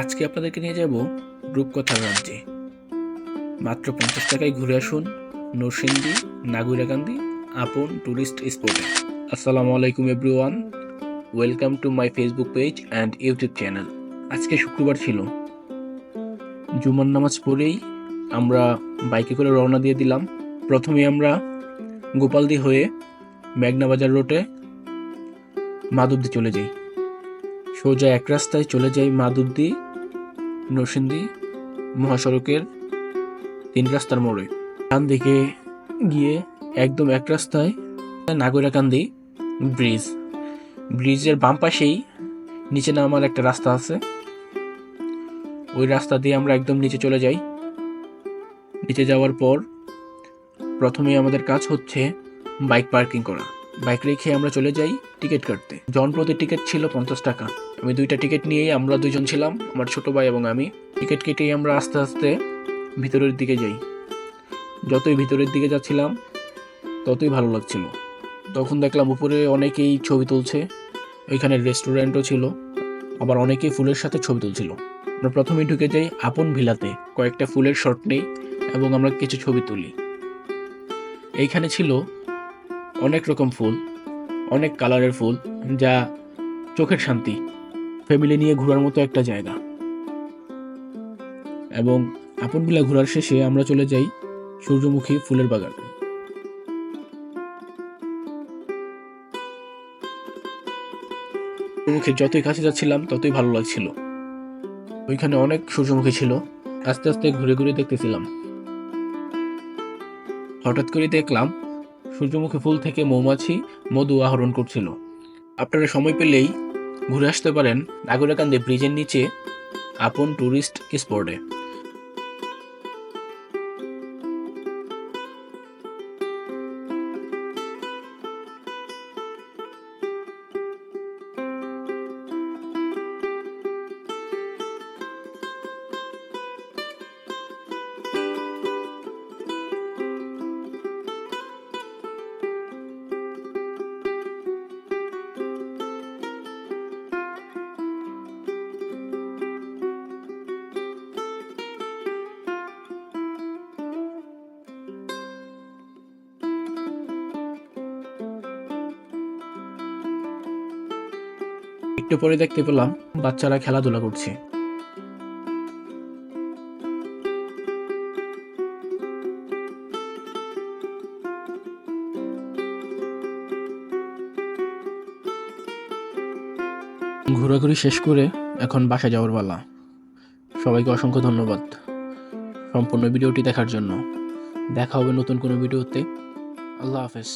আজকে আপনাদেরকে নিয়ে যাব রূপকথার রাজ্যে। মাত্র পঞ্চাশ টাকায় ঘুরে আসুন নরসিংদী, নাগুরাকান্দি, আপন ট্যুরিস্ট স্পটে। আসসালামু আলাইকুম everyone, welcome to my Facebook page and YouTube channel. আজকে শুক্রবার ছিল। জুমার নামাজ পড়েই আমরা বাইকে করে রওনা দিয়ে দিলাম। প্রথমে আমরা গোপালদি হয়ে মেঘনা বাজার রোডে মাধবদি চলে যাই। সোজা এক রাস্তায় চলে যাই মাধবদি নরসিংদী, মহাসড়কের তিন রাস্তার মোড়ে। ডান দিকে গিয়ে একদম এক রাস্তায় নাগরাকান্দি ব্রিজ। ব্রিজের বাম পাশেই নিচে নামার একটা রাস্তা আছে। ওই রাস্তা দিয়ে আমরা একদম নিচে চলে যাই। নিচে যাওয়ার পর প্রথমে আমাদের কাজ হচ্ছে বাইক পার্কিং করা। বাইক রেখে আমরা চলে যাই টিকিট কাটতে। জন প্রতি টিকিট ছিল পঞ্চাশ টাকা। আমি দুইটা টিকিট নিয়েই আমরা দুজন ছিলাম, আমার ছোট ভাই এবং আমি। টিকিট কেটেই আমরা আস্তে আস্তে ভিতরের দিকে যাই। যতই ভিতরের দিকে যাচ্ছিলাম, ততই ভালো লাগছিল। তখন দেখলাম উপরে অনেকেই ছবি তুলছে ওইখানে রেস্টুরেন্টও ছিল, আবার অনেকেই ফুলের সাথে ছবি তুলছিল। আমরা প্রথমেই ঢুকে যাই আপন ভিলাতে, কয়েকটা ফুলের শট নেই এবং আমরা কিছু ছবি তুলি। এইখানে ছিল অনেক রকম ফুল, অনেক কালারের ফুল যা চোখের শান্তি ফ্যামিলি নিয়ে ঘোরার মতো একটা জায়গা। এবং আপন বিলা ঘোরার শেষে আমরা চলে যাই সূর্যমুখী ফুলের বাগান। সূর্যমুখীর যতই কাছে যাচ্ছিলাম, ততই ভালো লাগছিল। ওইখানে অনেক সূর্যমুখী ছিল। আস্তে আস্তে ঘুরে ঘুরে দেখতেছিলাম। হঠাৎ করে দেখলাম, সূর্যমুখী ফুল থেকে মৌমাছি মধু আহরণ করছিল। আপনারা সময় পেলেই ঘুরে আসতে পারেন নাগরাকান্দি ব্রিজের নিচে আপন ট্যুরিস্ট স্পটে। একটু পরে দেখতে পেলাম বাচ্চারা খেলাধুলা করছে। ঘোরাঘুরি শেষ করে এখন বাসা যাওয়ার পালা। সবাইকে অসংখ্য ধন্যবাদ সম্পূর্ণ ভিডিওটি দেখার জন্য। দেখা হবে নতুন কোনো ভিডিওতে। আল্লাহ হাফেজ।